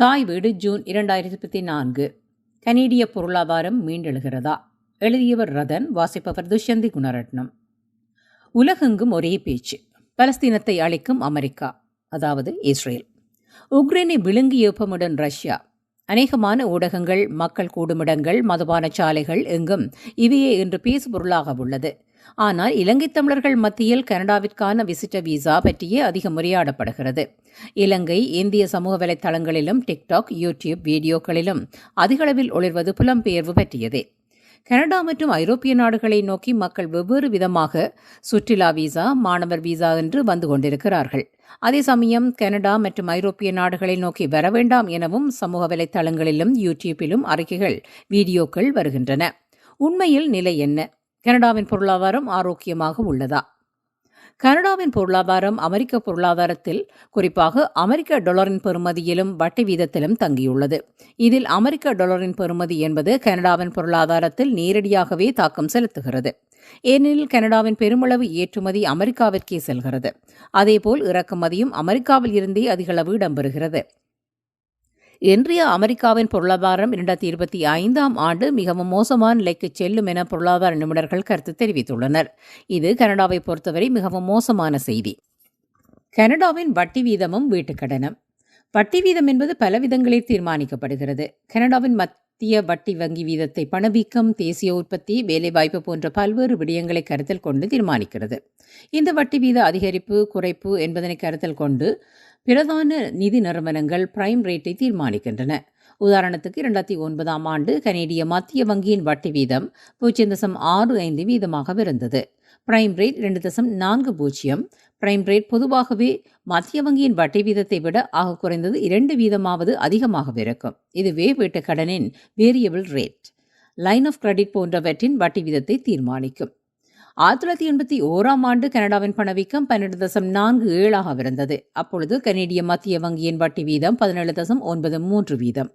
தாய் வீடு ஜூன் இரண்டாயிரத்தி இருபத்தி நான்கு. கனேடிய பொருளாதாரம் மீண்டெழுகிறதா? எழுதியவர் ரதன் வாசிப்பவர் துஷ்யந்தி குணரட்னம். உலகெங்கும் ஒரே பேச்சு. பலஸ்தீனத்தை அழிக்கும் அமெரிக்கா அதாவது இஸ்ரேல். உக்ரைனை விழுங்கி ஏப்பமுடன் ரஷ்யா. அநேகமான ஊடகங்கள் மக்கள் கூடுமிடங்கள் மதுபான சாலைகள் எங்கும் இவையே இன்று பேசுபொருளாக உள்ளது. ஆனால் இலங்கை தமிழர்கள் மத்தியில் கனடாவிற்கான விசிட்டர் விசா பற்றியே அதிகம் உரையாடப்படுகிறது. இலங்கை இந்திய சமூக வலைத்தளங்களிலும் டிக்டாக் யூடியூப் வீடியோக்களிலும் அதிகளவில் ஒளிர்வது புலம்பெயர்வு பற்றியதே. கனடா மற்றும் ஐரோப்பிய நாடுகளை நோக்கி மக்கள் வெவ்வேறு விதமாக சுற்றுலா விசா மாணவர் விசா என்று வந்து கொண்டிருக்கிறார்கள். அதே சமயம் கனடா மற்றும் ஐரோப்பிய நாடுகளை நோக்கி வர வேண்டாம் எனவும் சமூக வலைத்தளங்களிலும் யூடியூப்பிலும் அறிக்கைகள் வீடியோக்கள் வருகின்றன. உண்மையில் நிலை என்ன? கனடாவின் பொருளாதாரம் ஆரோக்கியமாக உள்ளதா? கனடாவின் பொருளாதாரம் அமெரிக்க பொருளாதாரத்தில் குறிப்பாக அமெரிக்க டாலரின் பெறுமதியிலும் வட்டி வீதத்திலும் தங்கியுள்ளது. இதில் அமெரிக்க டாலரின் பெறுமதி என்பது கனடாவின் பொருளாதாரத்தில் நேரடியாகவே தாக்கம் செலுத்துகிறது. ஏனெனில் கனடாவின் பெருமளவு ஏற்றுமதி அமெரிக்காவிற்கே செல்கிறது. அதேபோல் இறக்குமதியும் அமெரிக்காவில் இருந்தே அதிகளவு இடம்பெறுகிறது. இன்றைய அமெரிக்காவின் பொருளாதாரம் இரண்டாயிரத்தி இருபத்தி ஐந்தாம் ஆண்டு மிகவும் மோசமான நிலைக்கு செல்லும் என பொருளாதார நிபுணர்கள் கருத்து தெரிவித்துள்ளனர். இது கனடாவை பொறுத்தவரை மிகவும் மோசமான செய்தி. கனடாவின் வட்டி வீதமும் வீட்டுக்கடனும் வட்டி வீதம் என்பது பல விதங்களில் தீர்மானிக்கப்படுகிறது. கனடாவின் மத்திய வட்டி வங்கி வீதத்தை பணவீக்கம் தேசிய உற்பத்தி வேலைவாய்ப்பு போன்ற பல்வேறு விடயங்களை கருத்தில் கொண்டு தீர்மானிக்கிறது. இந்த வட்டி வீத அதிகரிப்பு குறைப்பு என்பதனை கருத்தில் கொண்டு பிரதான நிதி நிறுவனங்கள் பிரைம் ரேட்டை தீர்மானிக்கின்றன. உதாரணத்துக்கு இரண்டாயிரத்தி ஒன்பதாம் ஆண்டு கனேடிய மத்திய வங்கியின் வட்டி வீதம் பூஜ்ஜியம் தசம் ஆறு ஐந்து வீதமாக இருந்தது. பிரைம் ரேட் இரண்டு தசம் நான்கு பூஜ்ஜியம். பிரைம் ரேட் பொதுவாகவே மத்திய வங்கியின் வட்டி வீதத்தை விட ஆக குறைந்தது இரண்டு வீதமாவது அதிகமாக இருக்கும். இதுவே வீட்டு கடனின் variable rate line of credit போன்றவற்றின் வட்டி வீதத்தை தீர்மானிக்கும். ஆயிரத்தி தொள்ளாயிரத்தி எண்பத்தி ஓராம் ஆண்டு கனடாவின் பணவீக்கம் பன்னெண்டு தசம் நான்கு ஏழாக இருந்தது. அப்பொழுது கனேடிய மத்திய வங்கியின் வட்டி வீதம் பதினேழு தசம் ஒன்பது மூன்று வீதம்.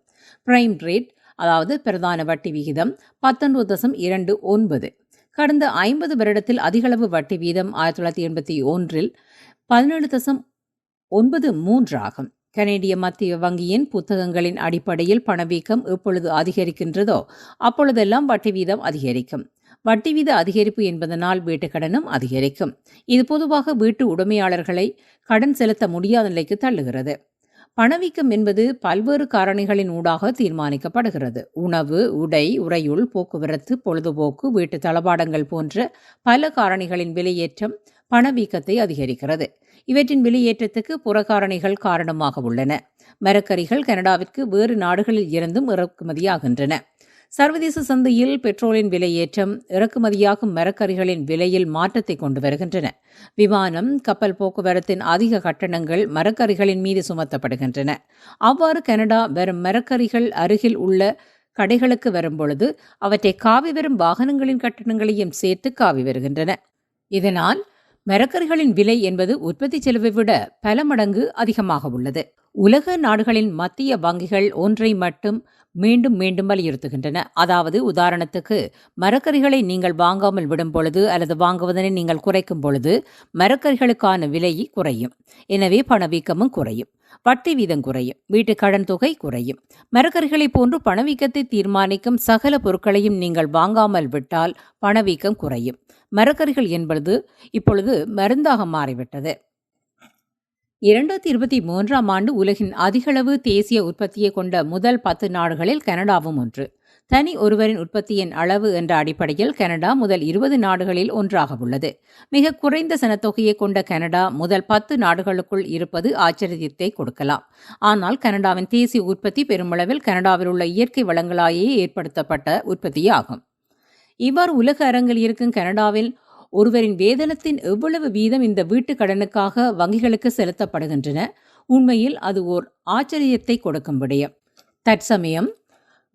பிரைம் ரேட் அதாவது பிரதான வட்டி விகிதம் பத்தொன்பது தசம் இரண்டு ஒன்பது. கடந்த ஐம்பது வருடத்தில் அதிகளவு வட்டி வீதம் ஆயிரத்தி தொள்ளாயிரத்தி எண்பத்தி ஒன்றில் பதினேழு தசம் ஒன்பது மூன்று ஆகும் கனேடிய மத்திய வங்கியின் புத்தகங்களின் அடிப்படையில் பணவீக்கம் எப்பொழுது அதிகரிக்கின்றதோ அப்பொழுதெல்லாம் வட்டி வீதம் அதிகரிக்கும். வட்டி வீத அதிகரிப்பு என்பதனால் வீட்டுக் கடனும் அதிகரிக்கும். இது பொதுவாக வீட்டு உடைமையாளர்களை கடன் செலுத்த முடியாத நிலைக்கு தள்ளுகிறது. பணவீக்கம் என்பது பல்வேறு காரணிகளின் ஊடாக தீர்மானிக்கப்படுகிறது. உணவு உடை உறையுள் போக்குவரத்து பொழுதுபோக்கு வீட்டு தளபாடங்கள் போன்ற பல காரணிகளின் விலையேற்றம் பணவீக்கத்தை அதிகரிக்கிறது. இவற்றின் விலையேற்றத்துக்கு புறக்காரணிகள் காரணமாக உள்ளன. மரக்கறிகள் கனடாவிற்கு வேறு நாடுகளில் இருந்தும் இறக்குமதியாகின்றன. சர்வதேச சந்தையில் பெட்ரோலின் விலையேற்றம் இறக்குமதியாகும் மரக்கறிகளின் விலையில் மாற்றத்தை கொண்டு வருகின்றன. விமானம் கப்பல் போக்குவரத்தின் அதிக கட்டணங்கள் மரக்கறிகளின் மீது சுமத்தப்படுகின்றன. அவ்வாறு கனடா வெறும் மரக்கறிகள் அருகில் உள்ள கடைகளுக்கு வரும்பொழுது அவற்றை காவி வரும் வாகனங்களின் கட்டணங்களையும் சேர்த்து காவி வருகின்றன. இதனால் மரக்கறிகளின் விலை என்பது உற்பத்தி செலவை விட பல மடங்கு அதிகமாக உள்ளது. உலக நாடுகளின் மத்திய வங்கிகள் ஒன்றை மட்டும் மீண்டும் மீண்டும் வலியுறுத்துகின்றன. அதாவது உதாரணத்துக்கு மரக்கறிகளை நீங்கள் வாங்காமல் விடும் பொழுது அல்லது வாங்குவதனை நீங்கள் குறைக்கும் பொழுது மரக்கறிகளுக்கான விலை குறையும். எனவே பணவீக்கமும் குறையும். வட்டி வீதம் குறையும். வீட்டு கடன் தொகை குறையும். மரக்கறிகளை போன்று பணவீக்கத்தை தீர்மானிக்கும் சகல பொருட்களையும் நீங்கள் வாங்காமல் விட்டால் பணவீக்கம் குறையும். மரக்கறிகள் என்பது இப்பொழுது மருந்தாக மாறிவிட்டது. இரண்டாயிரத்தி இருபத்தி மூன்றாம் ஆண்டு உலகின் அதிகளவு தேசிய உற்பத்தியை கொண்ட முதல் பத்து நாடுகளில் கனடாவும் ஒன்று. தனி ஒருவரின் உற்பத்தியின் அளவு என்ற அடிப்படையில் கனடா முதல் இருபது நாடுகளில் ஒன்றாக உள்ளது. மிக குறைந்த சனத்தொகையை கொண்ட கனடா முதல் பத்து நாடுகளுக்குள் இருப்பது ஆச்சரியத்தை கொடுக்கலாம். ஆனால் கனடாவின் தேசிய உற்பத்தி பெருமளவில் கனடாவில் உள்ள இயற்கை வளங்களாயே ஏற்படுத்தப்பட்ட உற்பத்தியாகும். இவ்வாறு உலக அரங்கில் இருக்கும் கனடாவில் ஒருவரின் வேதனத்தின் எவ்வளவு வீதம் இந்த வீட்டு கடனுக்காக வங்கிகளுக்கு செலுத்தப்படுகின்றன? உண்மையில் அது ஓர் ஆச்சரியத்தை கொடுக்கும் விடயம். தற்சமயம்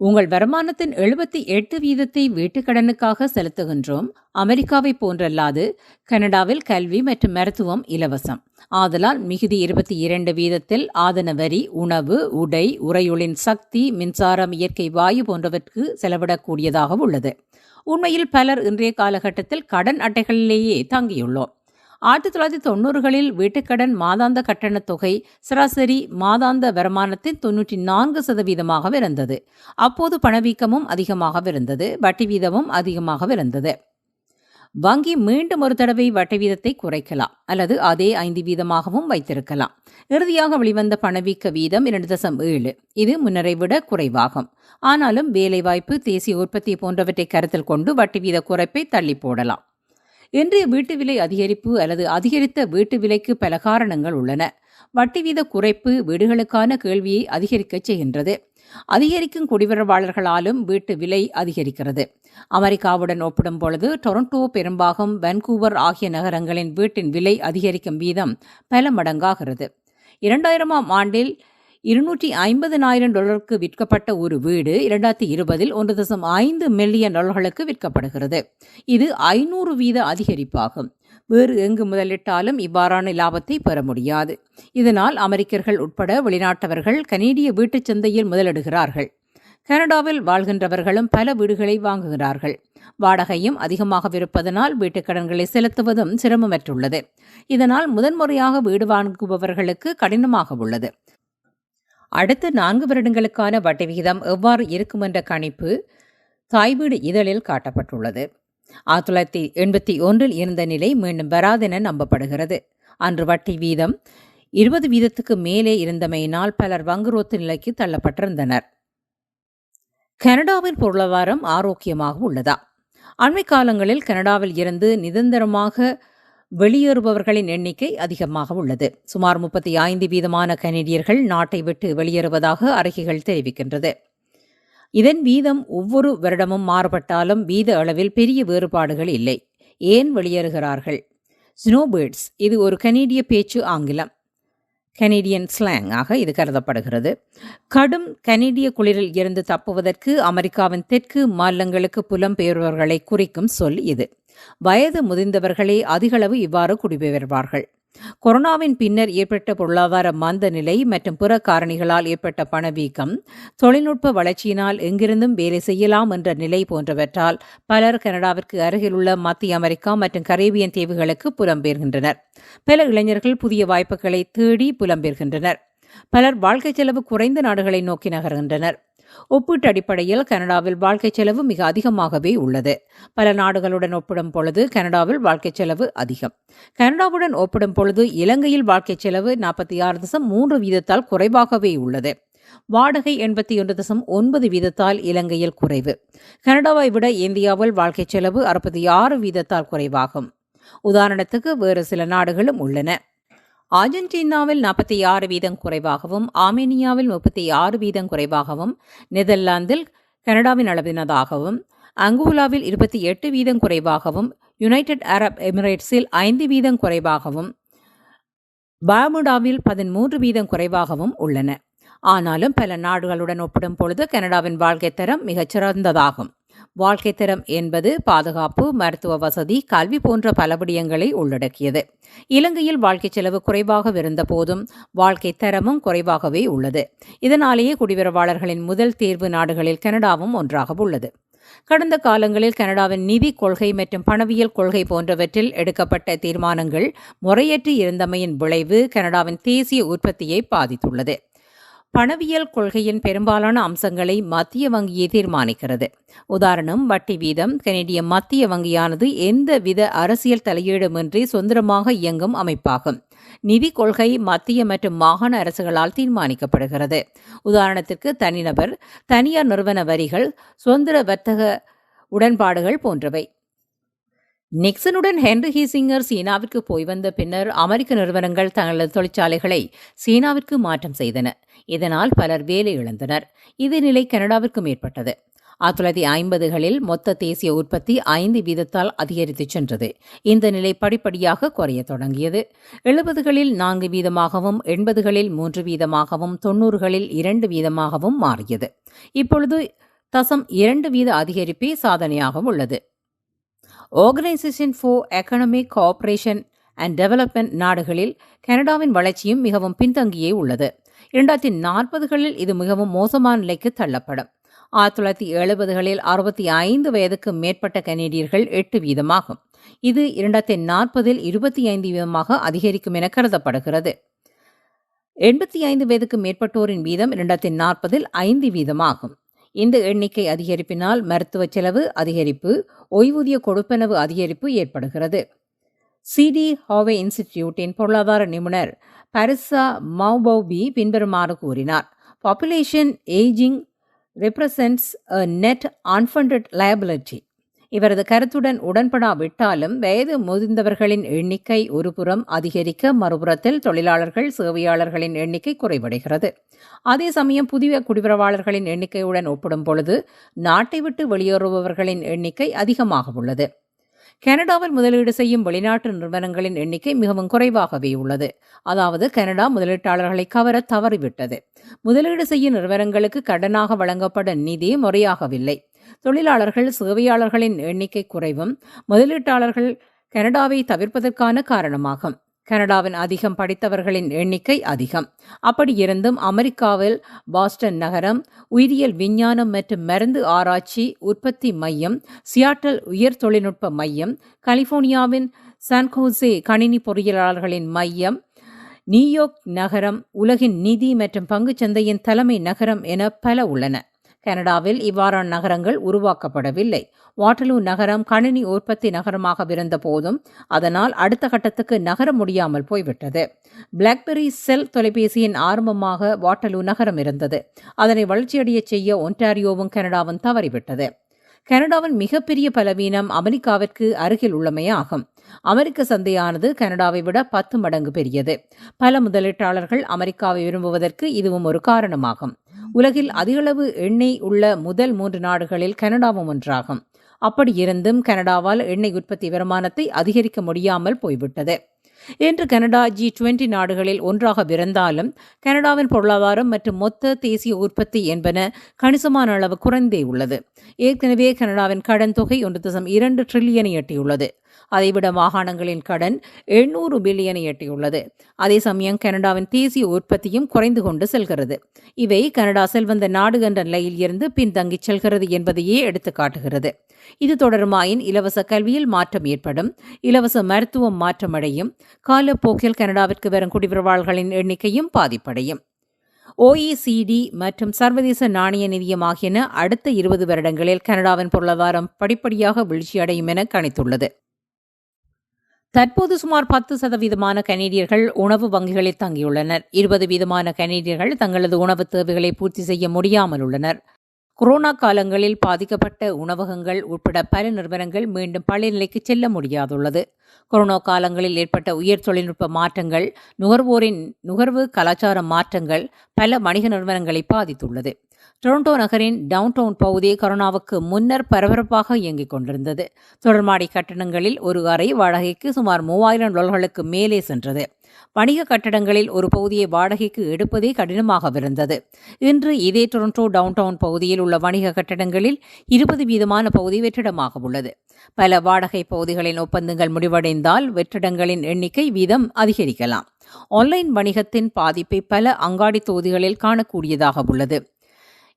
உங்கள் வருமானத்தின் எழுபத்தி எட்டு வீதத்தை வீட்டுக் கடனுக்காக செலுத்துகின்றோம். அமெரிக்காவை போன்றல்லாது கனடாவில் கல்வி மற்றும் மருத்துவம் இலவசம். ஆதலால் மிகுதி இருபத்தி இரண்டு வீதத்தில் ஆதன வரி உணவு உடை உறையுளின் சக்தி மின்சாரம் இயற்கை வாயு போன்றவற்றுக்கு செலவிடக்கூடியதாக உள்ளது. உண்மையில் பலர் இன்றைய காலகட்டத்தில் கடன் அட்டைகளிலேயே தங்கியுள்ளோம். ஆயிரத்தி தொள்ளாயிரத்தி தொண்ணூறுகளில் வீட்டுக்கடன் மாதாந்த கட்டணத் தொகை சராசரி மாதாந்த வருமானத்தின் தொன்னூற்றி நான்கு சதவீதமாக இருந்தது அப்போது பணவீக்கமும் அதிகமாக இருந்தது வட்டி வீதமும் அதிகமாக இருந்தது வங்கி மீண்டும் ஒரு தடவை வட்டி வீதத்தை குறைக்கலாம். அல்லது அதே ஐந்து வீதமாகவும் வைத்திருக்கலாம். இறுதியாக வெளிவந்த பணவீக்க வீதம் இரண்டு தசம் ஏழு. இது முன்னரை விட குறைவாகும். ஆனாலும் வேலைவாய்ப்பு தேசிய உற்பத்தி போன்றவற்றை கருத்தில் கொண்டு வட்டி வீத குறைப்பை தள்ளி போடலாம். இன்றைய வீட்டு விலை அதிகரிப்பு அல்லது அதிகரித்த வீட்டு விலைக்கு பல காரணங்கள் உள்ளன. வட்டி வீத குறைப்பு வீடுகளுக்கான கேள்வியை அதிகரிக்கச் செய்கின்றது. அதிகரிக்கும் குடிவரவாளர்களாலும் வீட்டு விலை அதிகரிக்கிறது. அமெரிக்காவுடன் ஒப்பிடும் பொழுது டொரண்டோ பெரும்பாகம் வன்கூவர் ஆகிய நகரங்களின் வீட்டின் விலை அதிகரிக்கும் வீதம் பல மடங்காகிறது. இரண்டாயிரமாம் ஆண்டில் இருநூற்றி ஐம்பதனாயிரம் டாலருக்கு விற்கப்பட்ட ஒரு வீடு இரண்டாயிரத்தி இருபதில் ஒன்று தசம் ஐந்து மில்லியன் டாலர்களுக்கு விற்கப்படுகிறது. இது ஐநூறு வீத அதிகரிப்பாகும். வேறு எங்கு முதலிட்டாலும் இவ்வாறான லாபத்தை பெற முடியாது. இதனால் அமெரிக்கர்கள் உட்பட வெளிநாட்டவர்கள் கனேடிய வீட்டுச் சந்தையில் முதலிடுகிறார்கள். கனடாவில் வாழ்கின்றவர்களும் பல வீடுகளை வாங்குகிறார்கள். வாடகையும் அதிகமாகவிருப்பதனால் வீட்டுக் கடன்களை செலுத்துவதும் சிரமமற்றுள்ளது. இதனால் முதன்முறையாக வீடு வாங்குபவர்களுக்கு கடினமாக உள்ளது. அடுத்த நான்கு வருடங்களுக்கான வட்டி விகிதம் எவ்வாறு இருக்கும் என்ற கணிப்பு தாய்வீடு இதழில் காட்டப்பட்டுள்ளது. ஆயிரத்தி தொள்ளாயிரத்தி எண்பத்தி ஒன்றில் இருந்த நிலை மீண்டும் வராதென நம்பப்படுகிறது. அன்று வட்டி வீதம் இருபது வீதத்துக்கு மேலே இருந்தமையினால் பலர் வங்குரோத்து நிலைக்கு தள்ளப்பட்டிருந்தனர். கனடாவின் பொருளாதாரம் ஆரோக்கியமாக உள்ளதா? அண்மை காலங்களில் கனடாவில் இருந்து நிரந்தரமாக வெளியேறுபவர்களின் எண்ணிக்கை அதிகமாக உள்ளது. சுமார் முப்பத்தி ஐந்து வீதமான கனேடியர்கள் நாட்டை விட்டு வெளியேறுவதாக அறிக்கைகள் தெரிவிக்கின்றது. இதன் வீதம் ஒவ்வொரு வருடமும் மாறுபட்டாலும் வீத அளவில் பெரிய வேறுபாடுகள் இல்லை. ஏன் வெளியேறுகிறார்கள்? ஸ்னோபேர்ட்ஸ் இது ஒரு கனேடிய பேச்சு ஆங்கிலம். கனேடியன் ஸ்லாங் ஆக இது கருதப்படுகிறது. கடும் கனேடிய குளிரில் இருந்து தப்புவதற்கு அமெரிக்காவின் தெற்கு மாநிலங்களுக்கு புலம்பெயர்வர்களை குறிக்கும் சொல் இது. வயது முதிர்ந்தவர்களே அதிகளவு இவ்வாறு குடிபெயர்வார்கள். கொரோனாவின் பின்னர் ஏற்பட்ட பொருளாதார மந்த நிலை மற்றும் பிற காரணிகளால் ஏற்பட்ட பணவீக்கம் தொழில்நுட்ப வளர்ச்சியினால் எங்கிருந்தும் வேலை செய்யலாம் என்ற நிலை போன்றவற்றால் பலர் கனடாவிற்கு அருகிலுள்ள மத்திய அமெரிக்கா மற்றும் கரேபியன் தீவுகளுக்கு புலம்பெயர்கின்றனர். பல இளைஞர்கள் புதிய வாய்ப்புகளை தேடி புலம்பெயர்கின்றனர். பலர் வாழ்க்கை செலவு குறைந்த நாடுகளை நோக்கி நகர்கின்றனர். ஒப்பீட்டு அடிப்படையில் கனடாவில் வாழ்க்கை செலவு மிக அதிகமாகவே உள்ளது. பல நாடுகளுடன் ஒப்பிடும் பொழுது கனடாவில் வாழ்க்கை செலவு அதிகம். கனடாவுடன் ஒப்பிடும் பொழுது இலங்கையில் வாழ்க்கை செலவு நாற்பத்தி ஆறு தசம் மூன்று வீதத்தால் குறைவாகவே உள்ளது. வாடகை எண்பத்தி ஒன்று தசம் ஒன்பது வீதத்தால் இலங்கையில் குறைவு. கனடாவை விட இந்தியாவில் வாழ்க்கை செலவு அறுபத்தி ஆறு வீதத்தால் குறைவாகும். உதாரணத்துக்கு வேறு சில நாடுகளும் உள்ளன. அர்ஜென்டினாவில் நாற்பத்தி ஆறு வீதம் குறைவாகவும் ஆர்மேனியாவில் முப்பத்தி ஆறு வீதம் குறைவாகவும் நெதர்லாந்தில் கனடாவின் அளவினதாகவும் அங்கோலாவில் இருபத்தி எட்டு வீதம் குறைவாகவும் யுனைடெட் அரப் எமிரேட்ஸில் ஐந்து வீதம் குறைவாகவும் பார்முடாவில் பதிமூன்று வீதம் குறைவாகவும் உள்ளன. ஆனாலும் பல நாடுகளுடன் ஒப்பிடும் பொழுது கனடாவின் வாழ்க்கை தரம் மிகச்சிறந்ததாகும். வாழ்க்கை தரம் என்பது பாதுகாப்பு மருத்துவ வசதி கல்வி போன்ற பல விடயங்களை உள்ளடக்கியது. இலங்கையில் வாழ்க்கை செலவு குறைவாக இருந்த போதும் வாழ்க்கை தரமும் குறைவாகவே உள்ளது. இதனாலேயே குடிவரவாளர்களின் முதல் தேர்வு நாடுகளில் கனடாவும் ஒன்றாக உள்ளது. கடந்த காலங்களில் கனடாவின் நிதி கொள்கை மற்றும் பணவியல் கொள்கை போன்றவற்றில் எடுக்கப்பட்ட தீர்மானங்கள் முறையற்று இருந்தமையின் விளைவு கனடாவின் தேசிய உற்பத்தியை பாதித்துள்ளது. பணவியல் கொள்கையின் பெரும்பாலான அம்சங்களை மத்திய வங்கியே தீர்மானிக்கிறது. உதாரணம் வட்டி வீதம் கனேடிய மத்திய வங்கியானது எந்த வித அரசியல் தலையீடுமின்றி சுதந்திரமாக இயங்கும் அமைப்பாகும். நிதி கொள்கை மத்திய மற்றும் மாகாண அரசுகளால் தீர்மானிக்கப்படுகிறது. உதாரணத்திற்கு தனிநபர் தனியார் நிறுவன வரிகள் சுதந்திர வர்த்தக உடன்பாடுகள் போன்றவை. நிக்சனுடன் ஹென்ரி ஹீசிங்கர் சீனாவிற்கு போய் வந்த பின்னர் அமெரிக்க நிறுவனங்கள் தங்களது தொழிற்சாலைகளை சீனாவிற்கு மாற்றம் செய்தன. இதனால் பலர் வேலை இழந்தனர். இது நிலை கனடாவிற்கும் ஏற்பட்டது ஆயிரத்தி தொள்ளாயிரத்தி ஐம்பதுகளில் மொத்த தேசிய உற்பத்தி ஐந்து வீதத்தால் அதிகரித்து சென்றது. இந்த நிலை படிப்படியாக குறைய தொடங்கியது. எழுபதுகளில் நான்கு வீதமாகவும் எண்பதுகளில் மூன்று வீதமாகவும் தொன்னூறுகளில் இரண்டு வீதமாகவும் மாறியது. இப்பொழுது தசம் இரண்டு வீத அதிகரிப்பே சாதனையாக உள்ளது. Organisation for Economic Cooperation and Development நாடுகளில் கனடாவின் வளர்ச்சியும் மிகவும் பின்தங்கியே உள்ளது. இரண்டாயிரத்தி நாற்பதுகளில் இது மிகவும் மோசமான நிலைக்கு தள்ளப்படும். ஆயிரத்தி தொள்ளாயிரத்தி எழுபதுகளில் அறுபத்தி ஐந்து வயதுக்கு மேற்பட்ட கனேடியர்கள் எட்டு வீதமாகும். இது இரண்டாயிரத்தி நாற்பதில் இருபத்தி ஐந்து வீதமாக அதிகரிக்கும் என கருதப்படுகிறது. எண்பத்தி ஐந்து வயதுக்கு மேற்பட்டோரின் வீதம் இரண்டாயிரத்தி நாற்பதில் ஐந்து வீதமாகும். இந்த எண்ணிக்கை அதிகரிப்பினால் மருத்துவ செலவு அதிகரிப்பு ஓய்வூதிய கொடுப்பனவு அதிகரிப்பு ஏற்படுகிறது. சிடி ஹாவே இன்ஸ்டிடியூட்டின் பொருளாதார நிபுணர் பரிசா மௌபௌபி பின்வருமாறு கூறினார். Population ageing represents a net unfunded liability இவரது கருத்துடன் உடன்படாவிட்டாலும் வயது முதிர்ந்தவர்களின் எண்ணிக்கை ஒருபுறம் அதிகரிக்க மறுபுறத்தில் தொழிலாளர்கள் சேவையாளர்களின் எண்ணிக்கை குறைவடைகிறது. அதே சமயம் புதிய குடிபரவாளர்களின் எண்ணிக்கையுடன் ஒப்பிடும் பொழுது நாட்டை விட்டு வெளியேறுபவர்களின் எண்ணிக்கை அதிகமாக உள்ளது. கனடாவில் முதலீடு செய்யும் வெளிநாட்டு நிறுவனங்களின் எண்ணிக்கை மிகவும் குறைவாகவே உள்ளது. அதாவது கனடா முதலீட்டாளர்களை கவர தவறிவிட்டது. முதலீடு செய்யும் நிறுவனங்களுக்கு கடனாக வழங்கப்படும் நிதி முறையாகவில்லை. தொழிலாளர்கள் சேவையாளர்களின் எண்ணிக்கை குறைவும் முதலீட்டாளர்கள் கனடாவை தவிர்ப்பதற்கான காரணமாகும். கனடாவின் அதிகம் படித்தவர்களின் எண்ணிக்கை அதிகம். அப்படியிருந்தும் அமெரிக்காவில் பாஸ்டன் நகரம் உயிரியல் விஞ்ஞானம் மற்றும் மருந்து ஆராய்ச்சி உற்பத்தி மையம் சியாட்டல் உயர் தொழில்நுட்ப மையம் கலிபோர்னியாவின் சான்கோசே கணினி பொறியியலாளர்களின் மையம் நியூயார்க் நகரம் உலகின் நிதி மற்றும் பங்குச் சந்தையின் தலைமை நகரம் என பல உள்ளன. கனடாவில் இவ்வாறான நகரங்கள் உருவாக்கப்படவில்லை. வாட்டலூ நகரம் கணினி உற்பத்தி நகரமாக போதும் அதனால் அடுத்த கட்டத்துக்கு நகர முடியாமல் போய்விட்டது. பிளாக்பெரி செல் தொலைபேசியின் ஆரம்பமாக வாட்டலூ நகரம் இருந்தது. அதனை வளர்ச்சியடையச் செய்ய ஒன்டாரியோவும் கனடாவும் தவறிவிட்டது. கனடாவின் மிகப்பெரிய பலவீனம் அமெரிக்காவிற்கு அருகில் உள்ளமையாகும். அமெரிக்க சந்தையானது கனடாவை விட பத்து மடங்கு பெரியது. பல முதலீட்டாளர்கள் அமெரிக்காவை விரும்புவதற்கு இதுவும் ஒரு காரணமாகும். உலகில் அதிகளவு எண்ணெய் உள்ள முதல் மூன்று நாடுகளில் கனடாவும் ஒன்றாகும். அப்படி இருந்தும் கனடாவால் எண்ணெய் உற்பத்தி வருமானத்தை அதிகரிக்க முடியாமல் போய்விட்டது. இன்று கனடா ஜி டுவெண்டி நாடுகளில் ஒன்றாக பிறந்தாலும் கனடாவின் பொருளாதாரம் மற்றும் மொத்த தேசிய உற்பத்தி என்பன கணிசமான அளவு குறைந்தே உள்ளது. ஏற்கனவே கனடாவின் கடன் தொகை ஒன்று தசம் இரண்டு ட்ரில்லியனை எட்டியுள்ளது. அதைவிட மாகாணங்களின் கடன் எழுநூறு பில்லியனை எட்டியுள்ளது. அதே சமயம் கனடாவின் தேசிய உற்பத்தியும் குறைந்து கொண்டு செல்கிறது. இவை கனடா செல்வந்த நாடு என்ற நிலையில் இருந்து பின்தங்கிச் செல்கிறது என்பதையே எடுத்து காட்டுகிறது இது தொடருமாயின் இலவச கல்வியில் மாற்றம் ஏற்படும். இலவச மருத்துவம் மாற்றமடையும். காலப்போக்கில் கனடாவிற்கு வரும் குடிவரவாளர்களின் எண்ணிக்கையும் பாதிப்படையும். ஓஇசிடி மற்றும் சர்வதேச நாணய நிதியம் ஆகியன அடுத்த இருபது வருடங்களில் கனடாவின் பொருளாதாரம் படிப்படியாக வீழ்ச்சியடையும் என கணித்துள்ளது. தற்போது சுமார் பத்து சதவீதமான கனேடியர்கள் உணவு வங்கிகளில் தங்கியுள்ளனர். இருபது வீதமான கனேடியர்கள் தங்களது உணவு தேவைகளை பூர்த்தி செய்ய முடியாமல் உள்ளனர். கொரோனா காலங்களில் பாதிக்கப்பட்ட உணவகங்கள் உட்பட பல நிறுவனங்கள் மீண்டும் பழைய நிலைக்கு செல்ல முடியாதுள்ளது. கொரோனா காலங்களில் ஏற்பட்ட உயர் தொழில்நுட்ப மாற்றங்கள் நுகர்வோரின் நுகர்வு கலாச்சார மாற்றங்கள் பல வணிக நிறுவனங்களை பாதித்துள்ளது. டொரண்டோ நகரின் டவுன்டவுன் பகுதி கொரோனாவுக்கு முன்னர் பரபரப்பாக இயங்கிக் கொண்டிருந்தது. தொடர்மாடி கட்டடங்களில் ஒரு அறை வாடகைக்கு சுமார் மூவாயிரம் டாலர்களுக்கு மேலே சென்றது. வணிக கட்டடங்களில் ஒரு பகுதியை வாடகைக்கு எடுப்பதே கடினமாகவிருந்தது இன்று இதே டொரண்டோ டவுன்டவுன் பகுதியில் உள்ள வணிக கட்டடங்களில் இருபது வீதமான பகுதி வெற்றிடமாக உள்ளது. பல வாடகை பகுதிகளின் ஒப்பந்தங்கள் முடிவடைந்தால் வெற்றிடங்களின் எண்ணிக்கை வீதம் அதிகரிக்கலாம். ஆன்லைன் வணிகத்தின் பாதிப்பை பல அங்காடி தொகுதிகளில் காணக்கூடியதாக உள்ளது.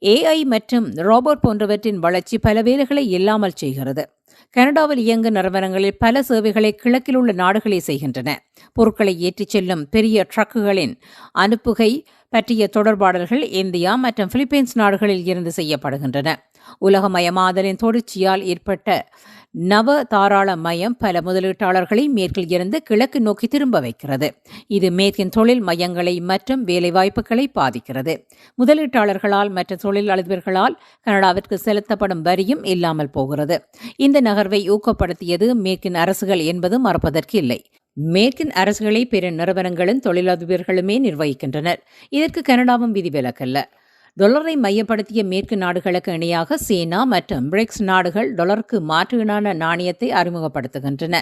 ஏஐ மற்றும் ரோபோட் போன்றவற்றின் வளர்ச்சி பல வேலைகளை இல்லாமல் செய்கிறது. கனடாவில் இயங்கும் நிறுவனங்களில் பல சேவைகளை கிழக்கில் உள்ள நாடுகளே செய்கின்றன. பொருட்களை ஏற்றிச் செல்லும் பெரிய ட்ரக்குகளின் அனுப்புகை பற்றிய தொடர்பாடல்கள் இந்தியா மற்றும் பிலிப்பைன்ஸ் நாடுகளில் இருந்து செய்யப்படுகின்றன. உலகமயமாதலின் தொடர்ச்சியால் ஏற்பட்ட நவ தாராள மயம் பல முதலீட்டாளர்களை மேற்கில் இருந்து கிழக்கு நோக்கி திரும்ப வைக்கிறது. இது மேற்கின் தொழில் மையங்களை மற்றும் வேலைவாய்ப்புகளை பாதிக்கிறது. முதலீட்டாளர்களால் மற்ற தொழிலதிபர்களால் கனடாவிற்கு செலுத்தப்படும் வரியும் இல்லாமல் போகிறது. இந்த நகர்வை ஊக்கப்படுத்தியது மேற்கின் அரசுகள் என்பது மறப்பதற்கு இல்லை. மேற்கின் அரசுகளை பிற நிறுவனங்களும் தொழிலதிபர்களுமே நிர்வகிக்கின்றனர். இதற்கு கனடாவும் விதிவிலக்கல்ல. டொலரை மையப்படுத்திய மேற்கு நாடுகளுக்கு இணையாக சீனா மற்றும் பிரிக்ஸ் நாடுகள் டொலருக்கு மாற்றுகளான நாணயத்தை அறிமுகப்படுத்துகின்றன.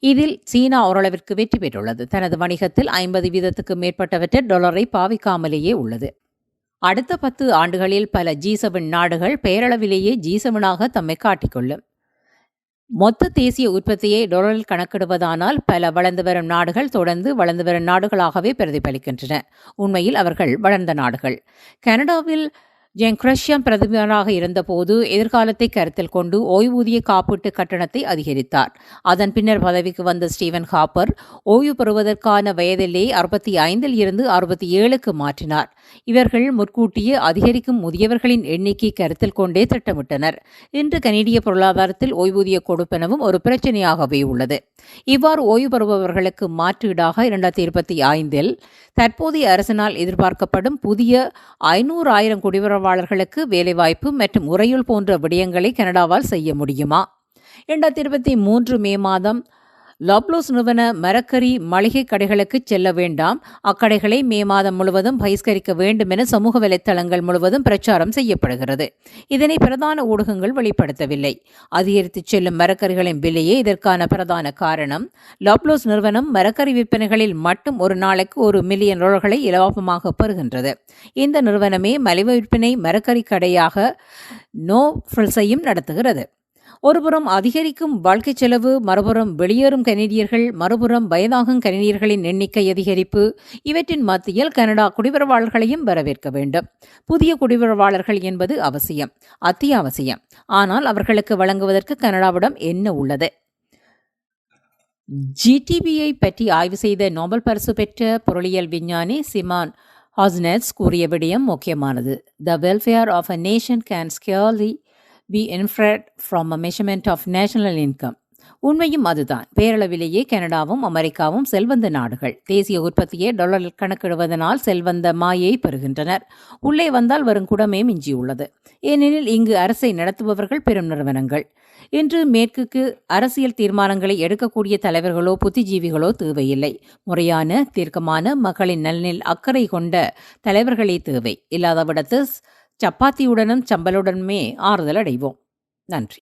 இதில் சீனா ஓரளவிற்கு வெற்றி பெற்றுள்ளது. தனது வணிகத்தில் ஐம்பது வீதத்துக்கு மேற்பட்டவற்றை டொலரை பாவிக்காமலேயே உள்ளது. அடுத்த பத்து ஆண்டுகளில் பல ஜி செவன் நாடுகள் பெயரளவிலேயே ஜி செவனாக தம்மை காட்டிக்கொள்ளும். மொத்த தேசிய உற்பத்தியை டொலரில் கணக்கிடுவதானால் பல வளர்ந்து வரும் நாடுகள் தொடர்ந்து வளர்ந்து வரும் நாடுகளாகவே பிரதிபலிக்கின்றன. உண்மையில் அவர்கள் வளர்ந்த நாடுகள். கனடாவில் ஜெங்க்ரஷ்யம் பிரதமராக இருந்தபோது எதிர்காலத்தை கருத்தில் கொண்டு ஓய்வூதிய காப்பீட்டு கட்டணத்தை அதிகரித்தார். அதன் பின்னர் பதவிக்கு வந்த ஸ்டீவன் ஹாப்பர் ஓய்வு பெறுவதற்கான வயதிலே அறுபத்தி ஐந்தில் இருந்து அறுபத்தி ஏழுக்கு மாற்றினார். இவர்கள் முற்கூட்டியே அதிகரிக்கும் முதியவர்களின் எண்ணிக்கை கருத்தில் கொண்டே திட்டமிட்டனர். இன்று கனேடிய பொருளாதாரத்தில் ஓய்வூதிய கொடுப்பெனவும் ஒரு பிரச்சனையாகவே உள்ளது. இவ்வாறு ஓய்வு பெறுபவர்களுக்கு மாற்றீடாக இரண்டாயிரத்தி இருபத்தி ஐந்தில் தற்போதைய அரசினால் எதிர்பார்க்கப்படும் புதிய ஐநூறு ஆயிரம் ஆதரவாளர்களுக்கு வேலைவாய்ப்பு மற்றும் உறையுள் போன்ற விடயங்களை கனடாவால் செய்ய முடியுமா? இரண்டாயிரத்தி இருபத்தி மூன்று மே மாதம் லப்லோஸ் நிறுவன மரக்கறி மளிகை கடைகளுக்கு செல்ல வேண்டாம். அக்கடைகளை மே மாதம் முழுவதும் பகிஷ்கரிக்க வேண்டும் என சமூக வலைத்தளங்கள் முழுவதும் பிரச்சாரம் செய்யப்படுகிறது. இதனை பிரதான ஊடகங்கள் வெளிப்படுத்தவில்லை. அதிகரித்து செல்லும் மரக்கறிகளின் விலையே இதற்கான பிரதான காரணம். லப்லோஸ் நிறுவனம் மரக்கறி விற்பனைகளில் மட்டும் ஒரு நாளைக்கு ஒரு மில்லியன் டாலர்களை இலவசமாக பெறுகின்றது. இந்த நிறுவனமே மலிவு விற்பனை மரக்கறி கடையாக நோ ஃபில்ஸையும் நடத்துகிறது. ஒருபுறம் அதிகரிக்கும் வாழ்க்கை செலவு மறுபுறம் வெளியேறும் கனேடியர்கள் மறுபுறம் வயதாகும் கனேடியர்களின் எண்ணிக்கை அதிகரிப்பு. இவற்றின் மத்தியில் கனடா குடிவரவாளர்களையும் வரவேற்க வேண்டும். புதிய குடிவரவாளர்கள் என்பது அவசியம் அத்தியாவசியம். ஆனால் அவர்களுக்கு வழங்குவதற்கு கனடாவிடம் என்ன உள்ளது? ஜிடிபியை பற்றி ஆய்வு செய்த நோபல் பரிசு பெற்ற பொருளியல் விஞ்ஞானி சிமான் ஹாஸ்னெட்ஸ் கூறிய விடயம் முக்கியமானது. The welfare of a nation can scarcely be inferred from a measurement of national income உண்மையும் அதுதான். பேரளவிலேயே கனடாவும் அமெரிக்காவும் செல்வந்த நாடுகள். தேசிய உற்பத்தியை டாலர் கணக்கிடுவதனால் செல்வந்த மாயை பெறுகின்றனர். உள்ளே வந்தால் வரும் குடமே மிஞ்சியுள்ளது. ஏனெனில் இங்கு அரசை நடத்துபவர்கள் பெரும் நிறுவனங்கள். இன்று மேற்குக்கு அரசியல் தீர்மானங்களை எடுக்கக்கூடிய தலைவர்களோ புத்திஜீவிகளோ தேவையில்லை. முறையான தீர்க்கமான மக்களின் நலனில் அக்கறை கொண்ட தலைவர்களே தேவை. இல்லாதவிடத்து சப்பாத்தியுடனும் சம்பலுடனுமே ஆறுதல் அடைவோம் நன்றி.